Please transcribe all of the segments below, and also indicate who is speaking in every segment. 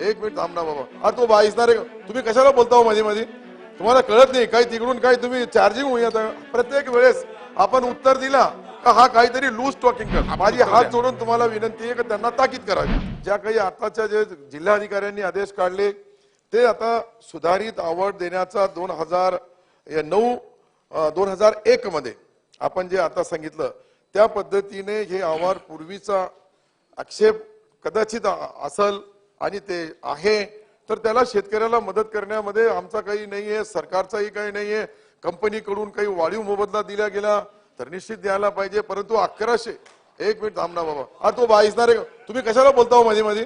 Speaker 1: एक मिनिट थांब ना बाबा. अरे तो बाईसणार तुम्ही कशाला बोलता हो मध्ये मध्ये तुम्हाला कळत नाही. काही तिकडून काही तुम्ही चार्जिंग होऊन येतं. प्रत्येक वेळेस आपण उत्तर दिला का हा काहीतरी लूज टॉकिंग कर. माझी हात. जोडून तुम्हाला विनंती आहे की त्यांना ताकीद करावी. ज्या काही आताच्या जे जिल्हाधिकाऱ्यांनी आदेश काढले ते आता सुधारित आवड देण्याचा दोन हजार नऊ दोन हजार एक मध्ये आपण जे आता सांगितलं त्या पद्धतीने हे आव्हान पूर्वीचा आक्षेप कदाचित असल आणि ते आहे. तर त्याला शेतकऱ्याला मदत करण्यामध्ये आमचा काही नाहीये सरकारचाही काही नाहीये. कंपनीकडून काही वाढीव मोबदला दिला गेला तर निश्चित द्यायला पाहिजे. परंतु अकराशे एक मिनिट थांब ना बाबा. अरे तो बाईसणार तुम्ही कशाला बोलता हो मध्ये मध्ये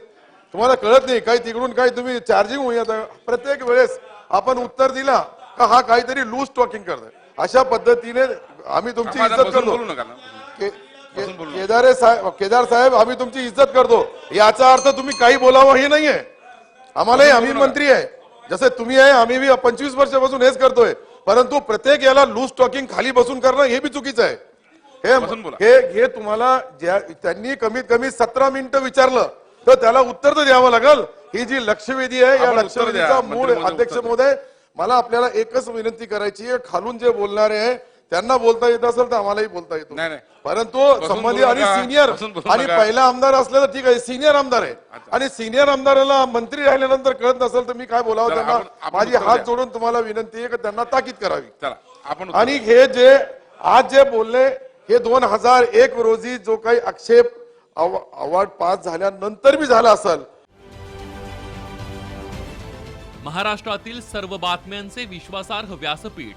Speaker 1: तुम्हाला कळत नाही. काही तिकडून काही तुम्ही चार्जिंग होऊन येतं. प्रत्येक वेळेस आपण उत्तर दिला का हा काहीतरी लूज टॉकिंग करतोय. अशा पद्धतीने आम्ही तुमची इज्जत करतो. केदारे साहेब केदार साहेब आम्ही तुमची इज्जत करतो. याचा अर्थ तुम्ही काही बोलावं हे नाहीये. आम्हालाही आम्ही मंत्री आहे. जसे तुम्ही आहे आम्ही बी पंचवीस वर्षापासून हेच करतोय. परंतु प्रत्येक याला लूज टॉकिंग खाली बसून करणं हे बी चुकीचं आहे. हे. हे हे तुम्हाला ज्या त्यांनी कमीत कमी सतरा मिनिटं विचारलं तर त्याला उत्तर तर द्यावं लागल. ही जी लक्षवेधी आहे या. लक्षवेधीचा मूळ अध्यक्ष. महोदय मला आपल्याला एकच विनंती करायची आहे. खालून जे बोलणारे आहे त्यांना बोलता येत असेल तर आम्हालाही बोलता येतो
Speaker 2: नाही, नाही.
Speaker 1: परंतु संबंधित आणि. सिनियर आणि. पहिला आमदार असलं तर ठीक आहे सिनियर आमदार आहे आणि सिनियर आमदाराला मंत्री राहिल्यानंतर कळत नसेल तर मी काय बोलावं त्यांना माझी हात. जोडून तुम्हाला विनंती आहे की त्यांना ताकीद करावी
Speaker 2: चला आपण उत्तर
Speaker 1: आणि हे जे आज जे बोलले हे दोन हजार एक रोजी जो काही आक्षेप अव- अवॉर्ड पास झाल्यानंतर बी झाला असेल
Speaker 3: महाराष्ट्रातील सर्व बातम्यांचे विश्वासार्ह व्यासपीठ